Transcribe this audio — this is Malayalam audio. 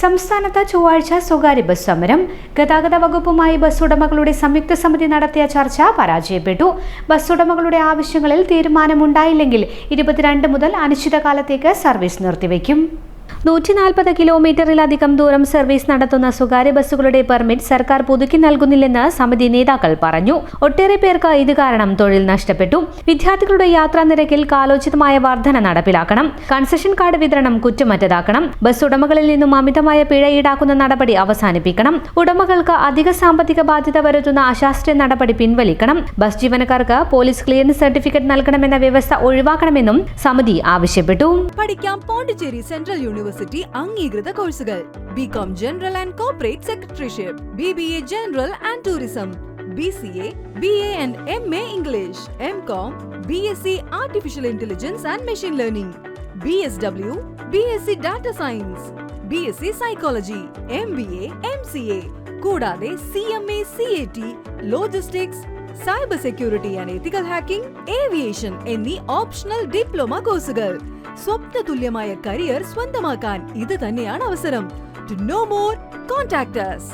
സംസ്ഥാനത്ത് ചൊവ്വാഴ്ച സ്വകാര്യ ബസ് സമരം. ഗതാഗത വകുപ്പുമായി ബസ് ഉടമകളുടെ സംയുക്ത സമിതി നടത്തിയ ചർച്ച പരാജയപ്പെട്ടു. ബസ് ഉടമകളുടെ ആവശ്യങ്ങളിൽ തീരുമാനമുണ്ടായില്ലെങ്കിൽ ഇരുപത്തിരണ്ട് മുതൽ അനിശ്ചിതകാലത്തേക്ക് സർവീസ് നിർത്തിവെക്കും നൂറ്റി നാൽപ്പത് കിലോമീറ്ററിലധികം ദൂരം സർവീസ് നടത്തുന്ന സ്വകാര്യ ബസ്സുകളുടെ പെർമിറ്റ് സർക്കാർ പുതുക്കി നൽകുന്നില്ലെന്ന് സമിതി നേതാക്കൾ പറഞ്ഞു. ഒട്ടേറെ പേർക്ക് ഇത് കാരണം തൊഴിൽ നഷ്ടപ്പെട്ടു. വിദ്യാർത്ഥികളുടെ യാത്രാ നിരക്കിൽ കാലോചിതമായ വർധന നടപ്പിലാക്കണം. കൺസെഷൻ കാർഡ് വിതരണം കുറ്റമറ്റതാക്കണം. ബസ് ഉടമകളിൽ നിന്നും അമിതമായ പിഴ ഈടാക്കുന്ന നടപടി അവസാനിപ്പിക്കണം. ഉടമകൾക്ക് അധിക സാമ്പത്തിക ബാധ്യത വരുത്തുന്ന അശാസ്ത്രീയ നടപടി പിൻവലിക്കണം. ബസ് ജീവനക്കാർക്ക് പോലീസ് ക്ലിയറൻസ് സർട്ടിഫിക്കറ്റ് നൽകണമെന്ന വ്യവസ്ഥ ഒഴിവാക്കണമെന്നും സമിതി ആവശ്യപ്പെട്ടു. പഠിക്കാം പോണ്ടിച്ചേരി സെൻട്രൽ അംഗീകൃത കോഴ്സുകൾ. B com general and corporate secretaryship B B A general and tourism B C A B A and M A English M com B S C artificial intelligence and machine learning B S W B S C data science B S C psychology M B A M C A കൂടാതെ C M A C A T logistics cyber security and ethical hacking aviation എന്നീ ഓപ്ഷണൽ ഡിപ്ലോമ കോഴ്സുകൾ സ്വപ്ന തുല്യമായ കരിയർ സ്വന്തമാക്കാൻ ഇത് തന്നെയാണ് അവസരം to know more contact us